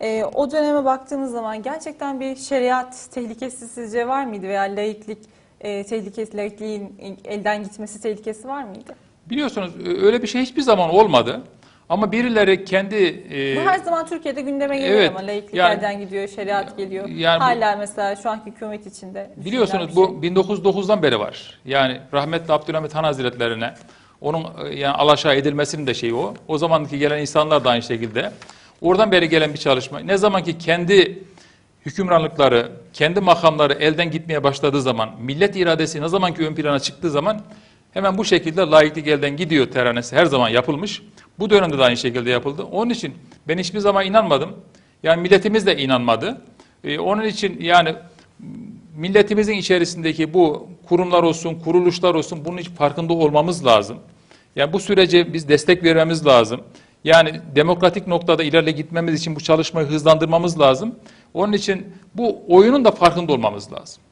Ee, o döneme baktığımız zaman gerçekten bir şeriat tehlikesi sizce var mıydı veya laiklik e, tehlikesi, laikliğin elden gitmesi tehlikesi var mıydı? Biliyorsunuz e, öyle bir şey hiçbir zaman olmadı. Ama birileri kendi e, Bu her zaman Türkiye'de gündeme geliyor evet, ama laiklik yani- elden gidiyor, şeriat geliyor. yani bu- Hala mesela şu anki hükümet içinde. Biliyorsunuz bu şey. 1909'dan beri var. Yani rahmetli Abdülhamit Han Hazretlerine onun e, yani alaşağı edilmesinin de şeyi o. O zamanki gelen insanlar da aynı şekilde. Oradan beri gelen bir çalışma. Ne zaman ki kendi hükümranlıkları, kendi makamları elden gitmeye başladığı zaman, millet iradesi ne zaman ki ön plana çıktığı zaman hemen bu şekilde laiklik elden gidiyor teranesi her zaman yapılmış. Bu dönemde de aynı şekilde yapıldı. Onun için ben hiçbir zaman inanmadım. Yani milletimiz de inanmadı. Ee, onun için yani milletimizin içerisindeki bu kurumlar olsun, kuruluşlar olsun bunun hiç farkında olmamız lazım. Yani bu sürece biz destek vermemiz lazım. Yani demokratik noktada ilerle gitmemiz için bu çalışmayı hızlandırmamız lazım. Onun için bu oyunun da farkında olmamız lazım.